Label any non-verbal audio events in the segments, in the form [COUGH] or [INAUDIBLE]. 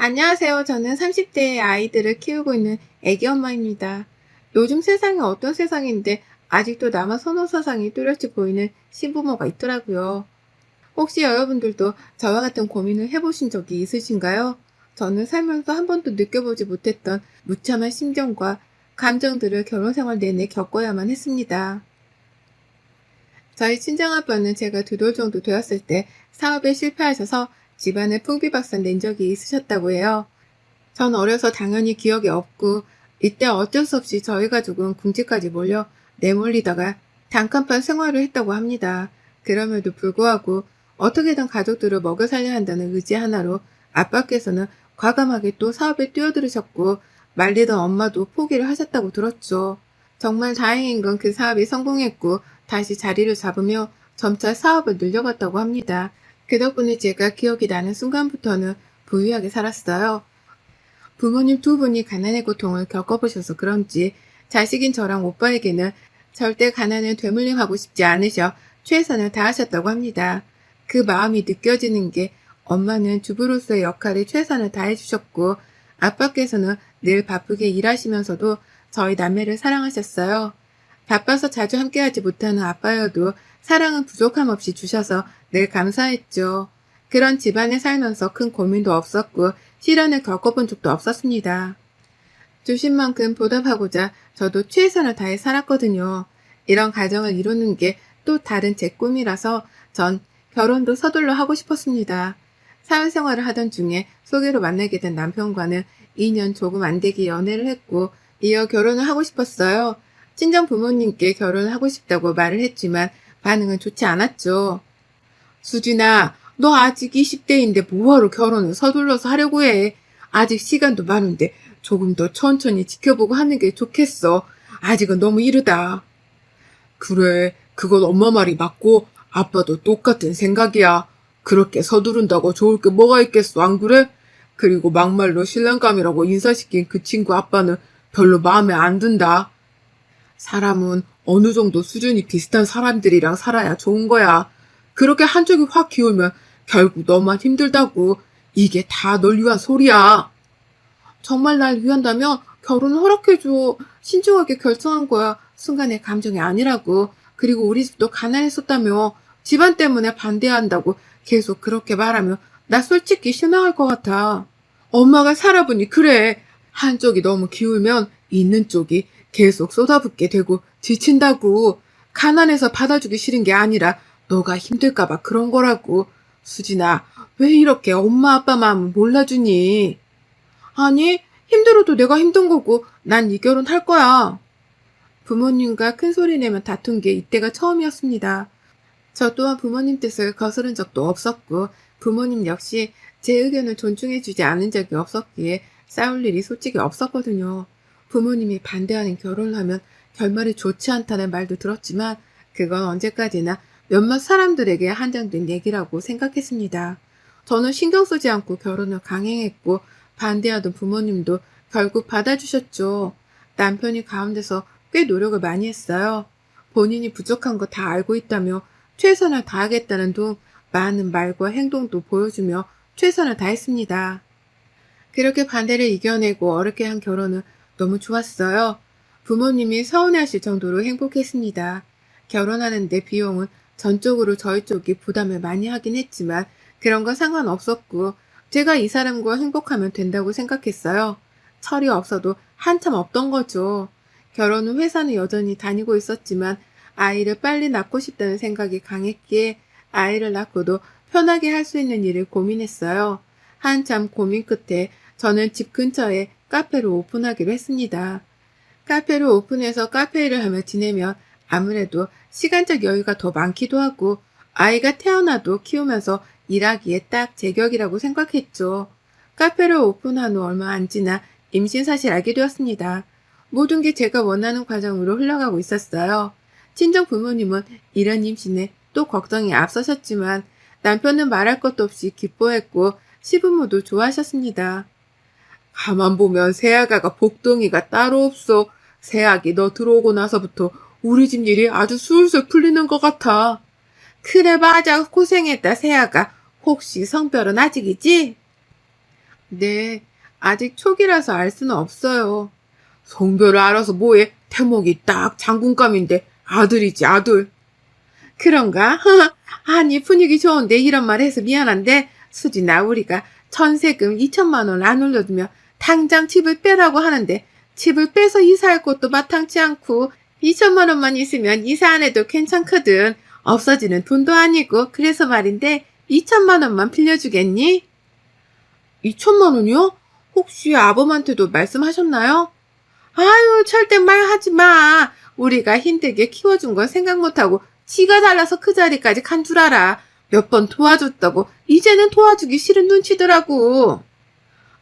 안녕하세요. 저는 30대의 아이들을 키우고 있는 애기 엄마입니다. 요즘 세상이 어떤 세상인데 아직도 남아 선호 사상이 뚜렷이 보이는 신부모가 있더라고요. 혹시 여러분들도 저와 같은 고민을 해보신 적이 있으신가요? 저는 살면서 한 번도 느껴보지 못했던 무참한 심정과 감정들을 결혼 생활 내내 겪어야만 했습니다. 저희 친정아빠는 제가 두 돌 정도 되었을 때 사업에 실패하셔서 집안에 풍비박산 낸 적이 있으셨다고 해요. 전 어려서 당연히 기억이 없고 이때 어쩔 수 없이 저희 가족은 궁지까지 몰려 내몰리다가 단칸판 생활을 했다고 합니다. 그럼에도 불구하고 어떻게든 가족들을 먹여 살려야 한다는 의지 하나로 아빠께서는 과감하게 또 사업에 뛰어들으셨고 말리던 엄마도 포기를 하셨다고 들었죠. 정말 다행인 건 그 사업이 성공했고 다시 자리를 잡으며 점차 사업을 늘려갔다고 합니다. 그 덕분에 제가 기억이 나는 순간부터는 부유하게 살았어요. 부모님 두 분이 가난의 고통을 겪어보셔서 그런지 자식인 저랑 오빠에게는 절대 가난을 되물림하고 싶지 않으셔 최선을 다하셨다고 합니다. 그 마음이 느껴지는 게 엄마는 주부로서의 역할에 최선을 다해주셨고 아빠께서는 늘 바쁘게 일하시면서도 저희 남매를 사랑하셨어요. 바빠서 자주 함께하지 못하는 아빠여도 사랑은 부족함 없이 주셔서 늘 감사했죠. 그런 집안에 살면서 큰 고민도 없었고 시련을 겪어본 적도 없었습니다. 주신 만큼 보답하고자 저도 최선을 다해 살았거든요. 이런 가정을 이루는 게 또 다른 제 꿈이라서 전 결혼도 서둘러 하고 싶었습니다. 사회생활을 하던 중에 소개로 만나게 된 남편과는 2년 조금 안 되게 연애를 했고 이어 결혼을 하고 싶었어요. 친정 부모님께 결혼을 하고 싶다고 말을 했지만 반응은 좋지 않았죠. 수진아, 너 아직 20대인데 뭐하러 결혼을 서둘러서 하려고 해. 아직 시간도 많은데 조금 더 천천히 지켜보고 하는 게 좋겠어. 아직은 너무 이르다. 그래, 그건 엄마 말이 맞고 아빠도 똑같은 생각이야. 그렇게 서두른다고 좋을 게 뭐가 있겠어, 안 그래? 그리고 막말로 신랑감이라고 인사시킨 그 친구 아빠는 별로 마음에 안 든다. 사람은 어느 정도 수준이 비슷한 사람들이랑 살아야 좋은 거야. 그렇게 한쪽이 확 기울면 결국 너만 힘들다고. 이게 다 널 위한 소리야. 정말 날 위한다면 결혼을 허락해줘. 신중하게 결정한 거야. 순간의 감정이 아니라고. 그리고 우리 집도 가난했었다며. 집안 때문에 반대한다고 계속 그렇게 말하면 나 솔직히 실망할 것 같아. 엄마가 살아보니 그래. 한쪽이 너무 기울면 있는 쪽이 계속 쏟아붓게 되고 지친다고. 가난해서 받아주기 싫은 게 아니라 너가 힘들까봐 그런 거라고. 수진아, 왜 이렇게 엄마 아빠 마음을 몰라주니? 아니, 힘들어도 내가 힘든 거고 난 이 결혼 할 거야. 부모님과 큰 소리 내며 다툰 게 이때가 처음이었습니다. 저 또한 부모님 뜻을 거스른 적도 없었고 부모님 역시 제 의견을 존중해주지 않은 적이 없었기에 싸울 일이 솔직히 없었거든요. 부모님이 반대하는 결혼을 하면 결말이 좋지 않다는 말도 들었지만 그건 언제까지나 몇몇 사람들에게 한정된 얘기라고 생각했습니다. 저는 신경 쓰지 않고 결혼을 강행했고 반대하던 부모님도 결국 받아주셨죠. 남편이 가운데서 꽤 노력을 많이 했어요. 본인이 부족한 거 다 알고 있다며 최선을 다하겠다는 둥 많은 말과 행동도 보여주며 최선을 다했습니다. 그렇게 반대를 이겨내고 어렵게 한 결혼은 너무 좋았어요. 부모님이 서운해하실 정도로 행복했습니다. 결혼하는데 비용은 전적으로 저희 쪽이 부담을 많이 하긴 했지만 그런 거 상관없었고 제가 이 사람과 행복하면 된다고 생각했어요. 철이 없어도 한참 없던 거죠. 결혼 후 회사는 여전히 다니고 있었지만 아이를 빨리 낳고 싶다는 생각이 강했기에 아이를 낳고도 편하게 할 수 있는 일을 고민했어요. 한참 고민 끝에 저는 집 근처에 카페를 오픈하기로 했습니다. 카페를 오픈해서 카페 일을 하며 지내면 아무래도 시간적 여유가 더 많기도 하고 아이가 태어나도 키우면서 일하기에 딱 제격이라고 생각했죠. 카페를 오픈한 후 얼마 안 지나 임신 사실 알게 되었습니다. 모든 게 제가 원하는 과정으로 흘러가고 있었어요. 친정 부모님은 이런 임신에 또 걱정이 앞서셨지만 남편은 말할 것도 없이 기뻐했고 시부모도 좋아하셨습니다. 가만 보면 새아가가 복덩이가 따로 없어. 새아기 너 들어오고 나서부터 우리 집 일이 아주 술술 풀리는 것 같아. 그래 맞아 고생했다 새아가. 혹시 성별은 아직이지? 네, 아직 초기라서 알 수는 없어요. 성별을 알아서 뭐해? 태목이 딱 장군감인데 아들이지 아들. 그런가? [LAUGHS] 아니 분위기 좋은데 이런 말 해서 미안한데 수진아 우리가 전세금 2천만 원 안 올려주면 당장 집을 빼라고 하는데 집을 빼서 이사할 곳도 마땅치 않고 2천만 원만 있으면 이사 안 해도 괜찮거든. 없어지는 돈도 아니고 그래서 말인데 2천만 원만 빌려주겠니? 2천만 원이요? 혹시 아범한테도 말씀하셨나요? 아유 절대 말하지 마. 우리가 힘들게 키워준 건 생각 못하고 지가 잘나서 그 자리까지 간 줄 알아. 몇 번 도와줬다고 이제는 도와주기 싫은 눈치더라고.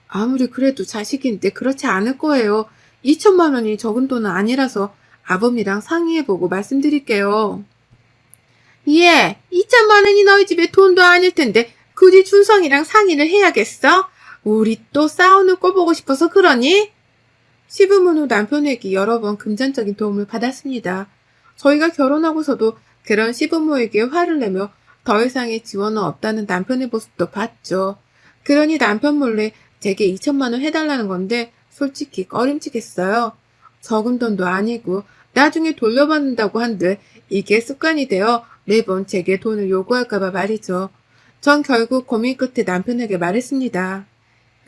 아무리 그래도 자식인데 그렇지 않을 거예요. 2천만 원이 적은 돈은 아니라서 아범이랑 상의해보고 말씀드릴게요. 예, 2천만 원이 너희 집에 돈도 아닐 텐데 굳이 준성이랑 상의를 해야겠어? 우리 또 싸우는 꼴 보고 싶어서 그러니? 시부모 후 남편에게 여러 번 금전적인 도움을 받았습니다. 저희가 결혼하고서도 그런 시부모에게 화를 내며 더 이상의 지원은 없다는 남편의 모습도 봤죠. 그러니 남편 몰래 제게 2천만 원 해달라는 건데 솔직히 꺼림칙했어요. 적은 돈도 아니고 나중에 돌려받는다고 한들 이게 습관이 되어 매번 제게 돈을 요구할까봐 말이죠. 전 결국 고민 끝에 남편에게 말했습니다.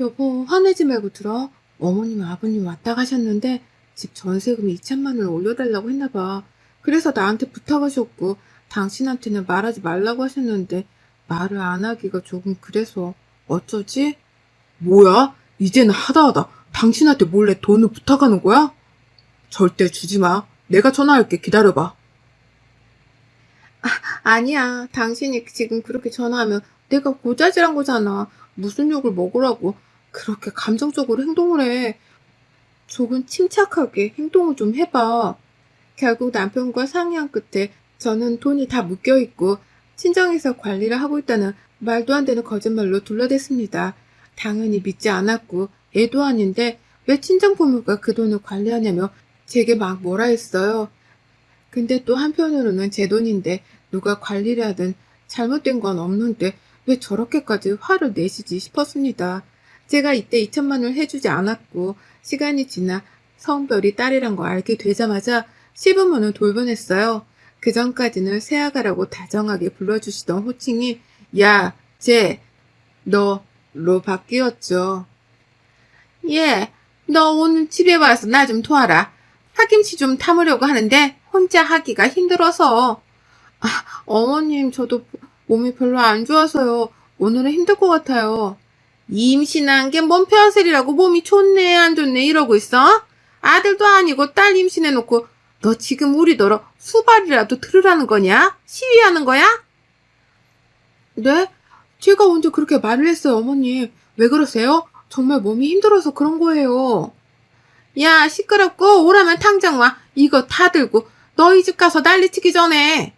여보, 화내지 말고 들어. 어머님, 아버님 왔다 가셨는데 집 전세금 2천만 원을 올려달라고 했나봐. 그래서 나한테 부탁하셨고 당신한테는 말하지 말라고 하셨는데 말을 안 하기가 조금 그래서 어쩌지? 뭐야? 이제는 하다하다 당신한테 몰래 돈을 부탁하는 거야? 절대 주지 마. 내가 전화할게. 기다려봐. 아 니야. 당신이 지금 그렇게 전화하면 내가 고자질한 거잖아. 무슨 욕을 먹으라고 그렇게 감정적으로 행동을 해. 조금 침착하게 행동을 좀 해봐. 결국 남편과 상의한 끝에 저는 돈이 다 묶여 있고 친정에서 관리를 하고 있다는 말도 안 되는 거짓말로 둘러댔습니다. 당연히 믿지 않았고 애도 아닌데 왜 친정 부모가 그 돈을 관리하냐며 제게 막 뭐라 했어요. 근데 또 한편으로는 제 돈인데 누가 관리를 하든 잘못된 건 없는데 왜 저렇게까지 화를 내시지 싶었습니다. 제가 이때 2천만 원을 해주지 않았고 시간이 지나 성별이 딸이란 거 알게 되자마자 시부모는 돌변했어요. 그 전까지는 새아가라고 다정하게 불러주시던 호칭이 야, 쟤, 너 로 바뀌었죠. 예, 너 오늘 집에 와서 나 좀 도와라. 파김치 좀 담으려고 하는데 혼자 하기가 힘들어서. 아, 어머님, 저도 몸이 별로 안 좋아서요. 오늘은 힘들 것 같아요. 임신한 게뭔 벼슬이라고 몸이 좋네 안 좋네 이러고 있어? 아들도 아니고 딸 임신해놓고 너 지금 우리더러 수발이라도 들으라는 거냐? 시위하는 거야? 네? 제가 언제 그렇게 말을 했어요 어머님. 왜 그러세요? 정말 몸이 힘들어서 그런 거예요. 야 시끄럽고 오라면 당장 와. 이거 다 들고 너희 집 가서 난리치기 전에.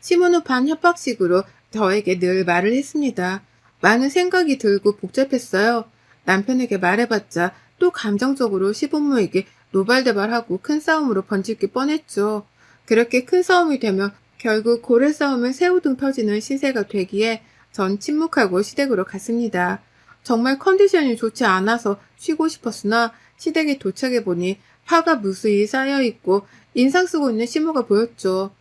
시문우 반 협박식으로 저에게 늘 말을 했습니다. 많은 생각이 들고 복잡했어요. 남편에게 말해봤자 또 감정적으로 시부모에게 노발대발하고 큰 싸움으로 번질 게 뻔했죠. 그렇게 큰 싸움이 되면 결국 고래 싸움은 새우등 터지는 시세가 되기에 전 침묵하고 시댁으로 갔습니다. 정말 컨디션이 좋지 않아서 쉬고 싶었으나 시댁에 도착해 보니 파가 무수히 쌓여있고 인상 쓰고 있는 시모가 보였죠.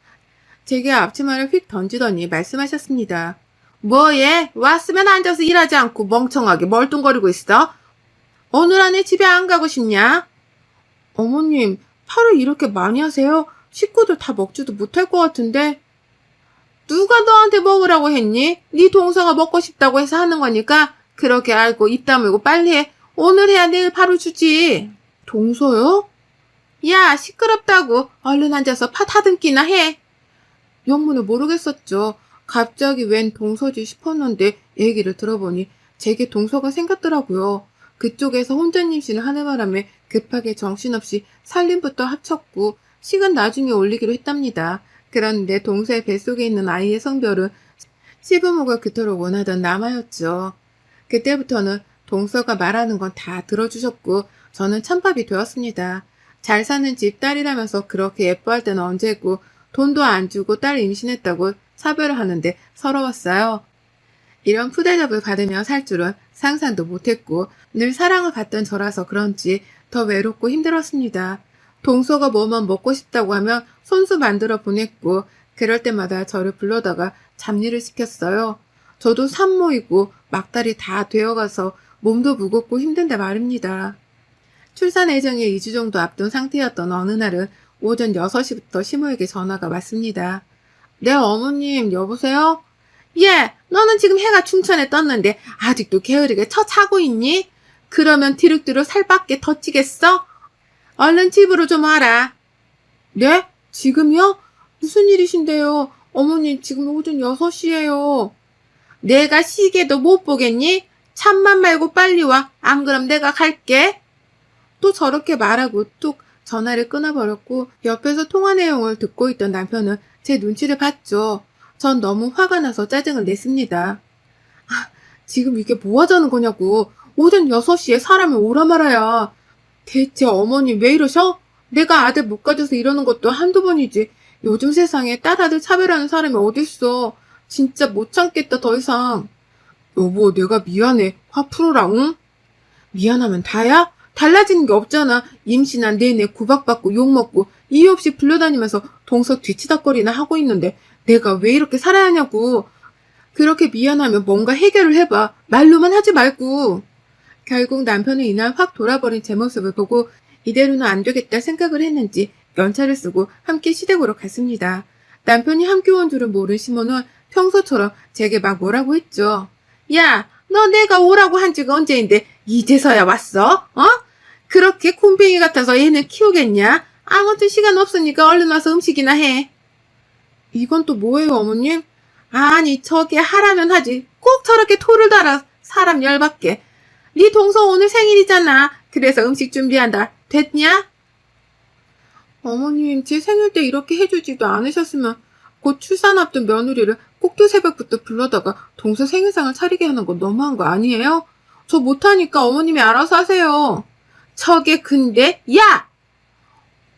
제게 앞치마를 휙 던지더니 말씀하셨습니다. 뭐예? 왔으면 앉아서 일하지 않고 멍청하게 멀뚱거리고 있어? 오늘 안에 집에 안 가고 싶냐? 어머님, 팔을 이렇게 많이 하세요? 식구들 다 먹지도 못할 것 같은데. 누가 너한테 먹으라고 했니? 네 동서가 먹고 싶다고 해서 하는 거니까 그렇게 알고 입 다물고 빨리 해. 오늘 해야 내일 바로 주지. 동서요? 야, 시끄럽다고. 얼른 앉아서 파 다듬기나 해. 영문을 모르겠었죠. 갑자기 웬 동서지 싶었는데 얘기를 들어보니 제게 동서가 생겼더라고요. 그쪽에서 혼자 임신을 하는 바람에 급하게 정신없이 살림부터 합쳤고 식은 나중에 올리기로 했답니다. 그런데 동서의 뱃속에 있는 아이의 성별은 시부모가 그토록 원하던 남아였죠. 그때부터는 동서가 말하는 건 다 들어주셨고 저는 찬밥이 되었습니다. 잘 사는 집 딸이라면서 그렇게 예뻐할 때는 언제고 돈도 안 주고 딸 임신했다고 사별을 하는데 서러웠어요. 이런 푸대접을 받으며 살 줄은 상상도 못했고 늘 사랑을 받던 저라서 그런지 더 외롭고 힘들었습니다. 동서가 뭐만 먹고 싶다고 하면 손수 만들어 보냈고 그럴 때마다 저를 불러다가 잡일을 시켰어요. 저도 산모이고 막달이 다 되어가서 몸도 무겁고 힘든데 말입니다. 출산 예정에 2주 정도 앞둔 상태였던 어느 날은 오전 6시부터 시모에게 전화가 왔습니다. 네, 어머님, 여보세요? 예, 너는 지금 해가 충천에 떴는데 아직도 게으르게 처자고 있니? 그러면 뒤룩뒤룩 살밖에 더 찌겠어? 얼른 집으로 좀 와라. 네? 지금요? 무슨 일이신데요? 어머님, 지금 오전 6시예요. 내가 시계도 못 보겠니? 참만 말고 빨리 와. 안 그럼 내가 갈게. 또 저렇게 말하고 뚝 전화를 끊어버렸고 옆에서 통화 내용을 듣고 있던 남편은 제 눈치를 봤죠. 전 너무 화가 나서 짜증을 냈습니다. 아, 지금 이게 뭐 하자는 거냐고. 오전 6시에 사람이 오라 말아야. 대체 어머니 왜 이러셔? 내가 아들 못 가져서 이러는 것도 한두 번이지. 요즘 세상에 딸아들 차별하는 사람이 어딨어. 진짜 못 참겠다 더 이상. 여보 내가 미안해. 화 풀어라 응? 미안하면 다야? 달라지는 게 없잖아. 임신한 내내 구박받고 욕먹고 이유 없이 불려다니면서 동서 뒤치다거리나 하고 있는데 내가 왜 이렇게 살아야 하냐고. 그렇게 미안하면 뭔가 해결을 해봐. 말로만 하지 말고. 결국 남편은 이날 확 돌아버린 제 모습을 보고 이대로는 안 되겠다 생각을 했는지 연차를 쓰고 함께 시댁으로 갔습니다. 남편이 함께 온 줄은 모른 시모는 평소처럼 제게 막 뭐라고 했죠. 야, 너 내가 오라고 한 지가 언제인데 이제서야 왔어? 어? 그렇게 곰뱅이 같아서 얘는 키우겠냐? 아무튼 시간 없으니까 얼른 와서 음식이나 해. 이건 또 뭐예요, 어머님? 아니, 저게 하라면 하지. 꼭 저렇게 토를 달아 사람 열받게. 네 동서 오늘 생일이잖아. 그래서 음식 준비한다. 됐냐? 어머님, 제 생일 때 이렇게 해주지도 않으셨으면 곧 출산 앞둔 며느리를 꼭두 새벽부터 불러다가 동서 생일상을 차리게 하는 건 너무한 거 아니에요? 저 못하니까 어머님이 알아서 하세요. 저게 근데, 야!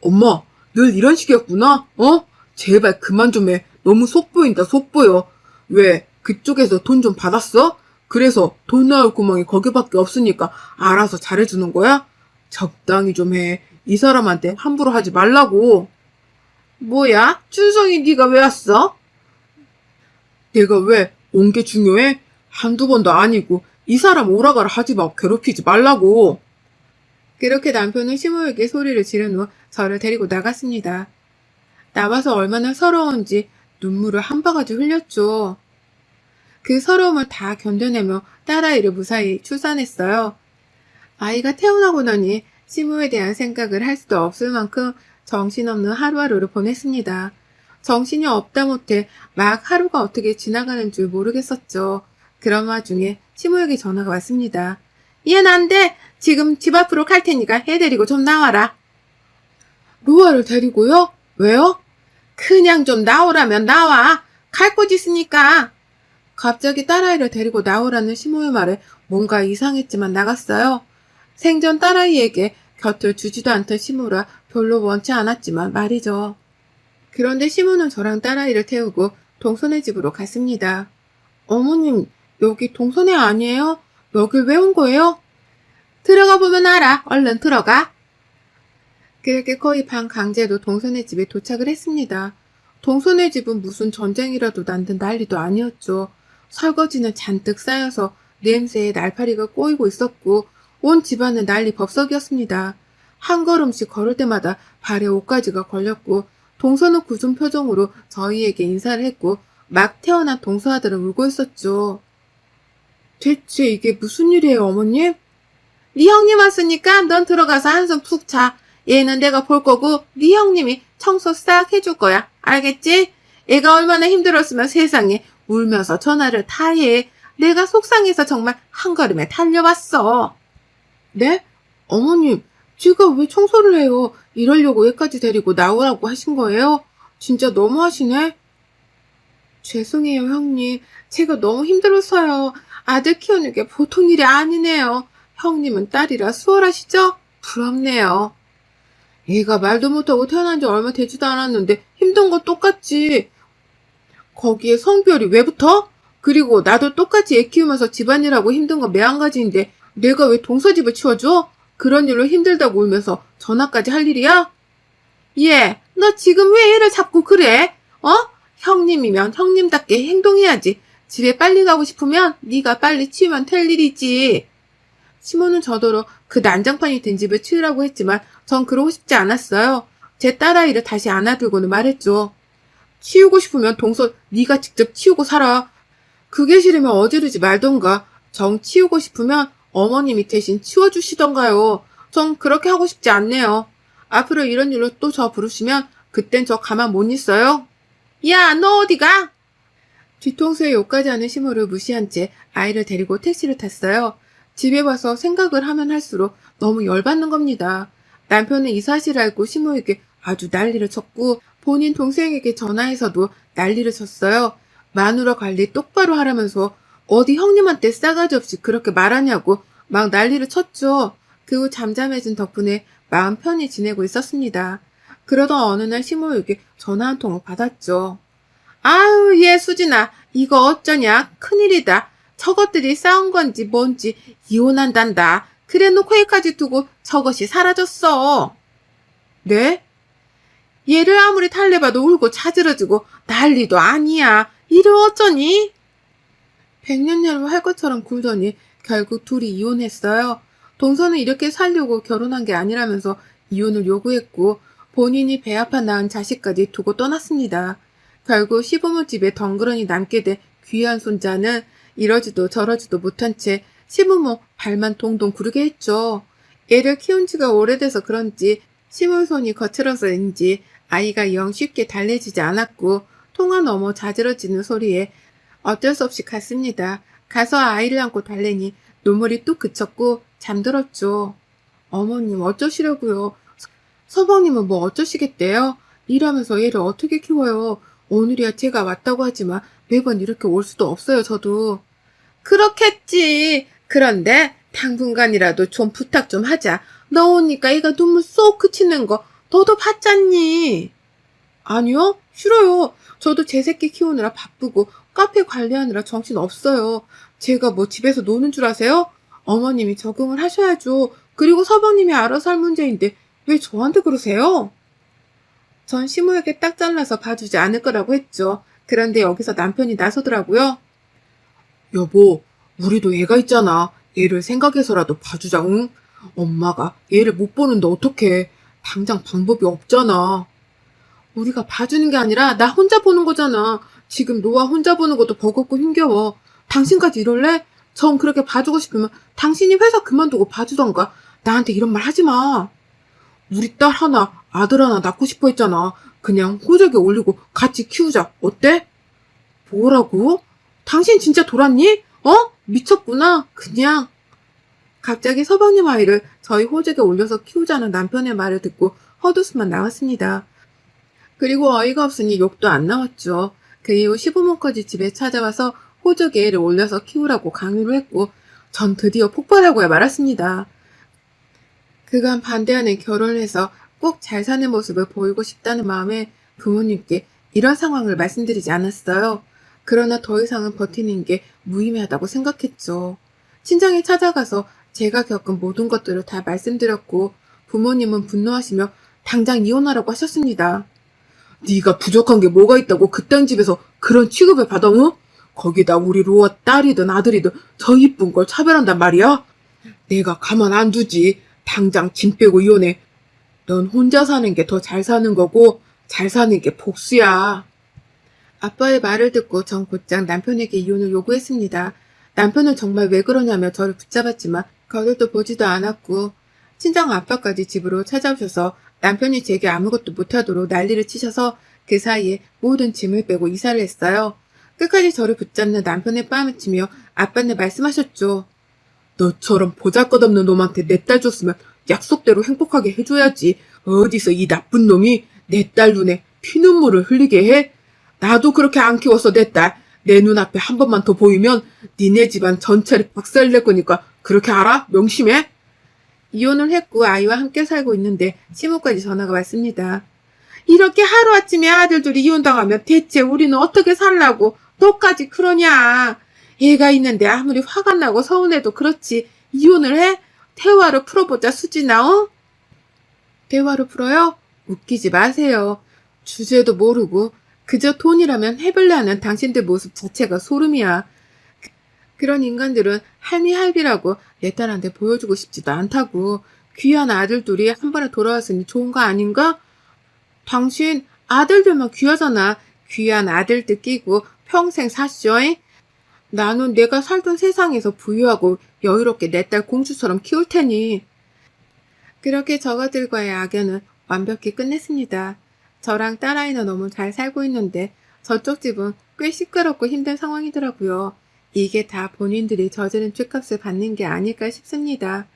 엄마, 늘 이런 식이었구나? 어? 제발 그만 좀 해. 너무 속보인다, 속보여. 왜, 그쪽에서 돈 좀 받았어? 그래서 돈 나올 구멍이 거기밖에 없으니까 알아서 잘해주는 거야? 적당히 좀 해. 이 사람한테 함부로 하지 말라고. 뭐야? 춘성이 네가 왜 왔어? 내가 왜 온 게 중요해? 한두 번도 아니고 이 사람 오라가라 하지 마. 괴롭히지 말라고. 그렇게 남편은 시모에게 소리를 지른 후 저를 데리고 나갔습니다. 나와서 얼마나 서러운지 눈물을 한 바가지 흘렸죠. 그 서러움을 다 견뎌내며 딸아이를 무사히 출산했어요. 아이가 태어나고 나니 시모에 대한 생각을 할 수도 없을 만큼 정신없는 하루하루를 보냈습니다. 정신이 없다 못해 막 하루가 어떻게 지나가는 줄 모르겠었죠. 그런 와중에 시모에게 전화가 왔습니다. 얘는 안 돼! 지금 집 앞으로 갈 테니까 애 데리고 좀 나와라. 로아를 데리고요? 왜요? 그냥 좀 나오라면 나와. 갈 곳 있으니까. 갑자기 딸아이를 데리고 나오라는 시모의 말에 뭔가 이상했지만 나갔어요. 생전 딸아이에게 곁을 주지도 않던 시모라 별로 원치 않았지만 말이죠. 그런데 시모는 저랑 딸아이를 태우고 동선의 집으로 갔습니다. 어머님, 여기 동선회 아니에요? 여길 왜 온 거예요? 들어가 보면 알아. 얼른 들어가. 그렇게 거의 반 강제로 동선의 집에 도착을 했습니다. 동선의 집은 무슨 전쟁이라도 난 듯 난리도 아니었죠. 설거지는 잔뜩 쌓여서 냄새에 날파리가 꼬이고 있었고 온 집안은 난리 법석이었습니다. 한 걸음씩 걸을 때마다 발에 옷가지가 걸렸고 동서는 굳은 표정으로 저희에게 인사를 했고 막 태어난 동서 아들은 울고 있었죠. 대체 이게 무슨 일이에요, 어머님? 네 형님 왔으니까 넌 들어가서 한숨 푹 자. 얘는 내가 볼 거고 네 형님이 청소 싹 해줄 거야. 알겠지? 애가 얼마나 힘들었으면 세상에 울면서 전화를 다 해. 내가 속상해서 정말 한 걸음에 달려왔어. 네? 어머님, 제가 왜 청소를 해요? 이러려고 얘까지 데리고 나오라고 하신 거예요? 진짜 너무하시네? 죄송해요, 형님. 제가 너무 힘들었어요. 아들 키우는 게 보통 일이 아니네요. 형님은 딸이라 수월하시죠? 부럽네요. 얘가 말도 못하고 태어난 지 얼마 되지도 않았는데 힘든 거 똑같지. 거기에 성별이 왜 붙어? 그리고 나도 똑같이 애 키우면서 집안일하고 힘든 거 매한가지인데 내가 왜 동서집을 치워줘? 그런 일로 힘들다고 울면서 전화까지 할 일이야? 얘, 너 지금 왜 애를 잡고 그래? 어? 형님이면 형님답게 행동해야지. 집에 빨리 가고 싶으면 네가 빨리 치우면 될 일이지. 시모는 저더러 그 난장판이 된 집을 치우라고 했지만 전 그러고 싶지 않았어요. 제 딸아이를 다시 안아들고는 말했죠. 치우고 싶으면 동서 네가 직접 치우고 살아. 그게 싫으면 어지르지 말던가. 정 치우고 싶으면 어머님이 대신 치워주시던가요. 전 그렇게 하고 싶지 않네요. 앞으로 이런 일로 또 저 부르시면 그땐 저 가만 못 있어요. 야, 너 어디가? 뒤통수에 욕까지 하는 시모를 무시한 채 아이를 데리고 택시를 탔어요. 집에 와서 생각을 하면 할수록 너무 열받는 겁니다. 남편은 이 사실을 알고 시모에게 아주 난리를 쳤고 본인 동생에게 전화해서도 난리를 쳤어요. 마누라 관리 똑바로 하라면서 어디 형님한테 싸가지 없이 그렇게 말하냐고 막 난리를 쳤죠. 그 후 잠잠해진 덕분에 마음 편히 지내고 있었습니다. 그러던 어느 날 시모에게 전화 한 통을 받았죠. 아유, 얘 수진아, 이거 어쩌냐? 큰일이다. 저것들이 싸운 건지 뭔지 이혼한단다. 그래 놓고 여기까지 두고 저것이 사라졌어. 네? 얘를 아무리 달래봐도 울고 차지러지고 난리도 아니야. 이를 어쩌니? 백년야로 할 것처럼 굴더니 결국 둘이 이혼했어요. 동서는 이렇게 살려고 결혼한 게 아니라면서 이혼을 요구했고 본인이 배 아파 낳은 자식까지 두고 떠났습니다. 결국 시부모 집에 덩그러니 남게 된 귀한 손자는 이러지도 저러지도 못한 채 시부모 발만 동동 구르게 했죠. 애를 키운 지가 오래돼서 그런지 시골손이 거칠어서인지 아이가 영 쉽게 달래지지 않았고 통화 넘어 자지러지는 소리에 어쩔 수 없이 갔습니다. 가서 아이를 안고 달래니 눈물이 뚝 그쳤고 잠들었죠. 어머님 어쩌시려고요? 서- 서방님은 뭐 어쩌시겠대요? 일하면서 얘를 어떻게 키워요? 오늘이야 제가 왔다고 하지만 매번 이렇게 올 수도 없어요, 저도. 그렇겠지. 그런데 당분간이라도 좀 부탁 좀 하자. 너 오니까 애가 눈물 쏙 그치는 거 너도 봤잖니? 아니요, 싫어요. 저도 제 새끼 키우느라 바쁘고 카페 관리하느라 정신 없어요. 제가 뭐 집에서 노는 줄 아세요? 어머님이 적응을 하셔야죠. 그리고 서방님이 알아서 할 문제인데 왜 저한테 그러세요? 전 시모에게 딱 잘라서 봐주지 않을 거라고 했죠. 그런데 여기서 남편이 나서더라고요. 여보, 우리도 애가 있잖아. 얘를 생각해서라도 봐주자, 응? 엄마가 얘를 못 보는데 어떡해. 당장 방법이 없잖아. 우리가 봐주는 게 아니라 나 혼자 보는 거잖아. 지금 노아 혼자 보는 것도 버겁고 힘겨워. 당신까지 이럴래? 전 그렇게 봐주고 싶으면 당신이 회사 그만두고 봐주던가. 나한테 이런 말 하지 마. 우리 딸 하나, 아들 하나 낳고 싶어 했잖아. 그냥 호적에 올리고 같이 키우자. 어때? 뭐라고? 당신 진짜 돌았니? 어? 미쳤구나. 그냥. 갑자기 서방님 아이를 저희 호적에 올려서 키우자는 남편의 말을 듣고 헛웃음만 나왔습니다. 그리고 어이가 없으니 욕도 안 나왔죠. 그 이후 시부모까지 집에 찾아와서 호적에 애를 올려서 키우라고 강요를 했고 전 드디어 폭발하고야 말았습니다. 그간 반대하는 결혼을 해서 꼭 잘 사는 모습을 보이고 싶다는 마음에 부모님께 이런 상황을 말씀드리지 않았어요. 그러나 더 이상은 버티는 게 무의미하다고 생각했죠. 친정에 찾아가서 제가 겪은 모든 것들을 다 말씀드렸고 부모님은 분노하시며 당장 이혼하라고 하셨습니다. 네가 부족한 게 뭐가 있다고 그딴 집에서 그런 취급을 받아, 응? 거기다 우리 로아 딸이든 아들이든 저 이쁜 걸 차별한단 말이야? 내가 가만 안 두지. 당장 짐 빼고 이혼해. 넌 혼자 사는 게 더 잘 사는 거고, 잘 사는 게 복수야. 아빠의 말을 듣고 전 곧장 남편에게 이혼을 요구했습니다. 남편은 정말 왜 그러냐며 저를 붙잡았지만 거들떠 보지도 않았고 친정 아빠까지 집으로 찾아오셔서 남편이 제게 아무것도 못하도록 난리를 치셔서 그 사이에 모든 짐을 빼고 이사를 했어요. 끝까지 저를 붙잡는 남편의 뺨을 치며 아빠는 말씀하셨죠. 너처럼 보잘것없는 놈한테 내 딸 줬으면 약속대로 행복하게 해줘야지. 어디서 이 나쁜 놈이 내 딸 눈에 피눈물을 흘리게 해? 나도 그렇게 안 키웠어, 내 딸. 내 눈앞에 한 번만 더 보이면 니네 집안 전체를 박살낼 거니까 그렇게 알아? 명심해? 이혼을 했고 아이와 함께 살고 있는데 시모까지 전화가 왔습니다. 이렇게 하루아침에 아들들이 이혼당하면 대체 우리는 어떻게 살라고? 너까지 그러냐? 얘가 있는데 아무리 화가 나고 서운해도 그렇지. 이혼을 해? 대화로 풀어보자, 수진아, 어? 대화로 풀어요? 웃기지 마세요. 주제도 모르고 그저 돈이라면 해볼래 하는 당신들 모습 자체가 소름이야. 그- 그런 인간들은 할미 할비라고 내 딸한테 보여주고 싶지도 않다고. 귀한 아들들이 한 번에 돌아왔으니 좋은 거 아닌가? 당신 아들들만 귀하잖아. 귀한 아들들 끼고 평생 사쇼잉? 나는 내가 살던 세상에서 부유하고 여유롭게 내 딸 공주처럼 키울 테니. 그렇게 저가들과의 악연은 완벽히 끝냈습니다. 저랑 딸아이는 너무 잘 살고 있는데 저쪽 집은 꽤 시끄럽고 힘든 상황이더라고요. 이게 다 본인들이 저지른 죄값을 받는 게 아닐까 싶습니다.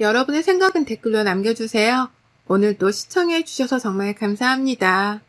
여러분의 생각은 댓글로 남겨주세요. 오늘도 시청해 주셔서 정말 감사합니다.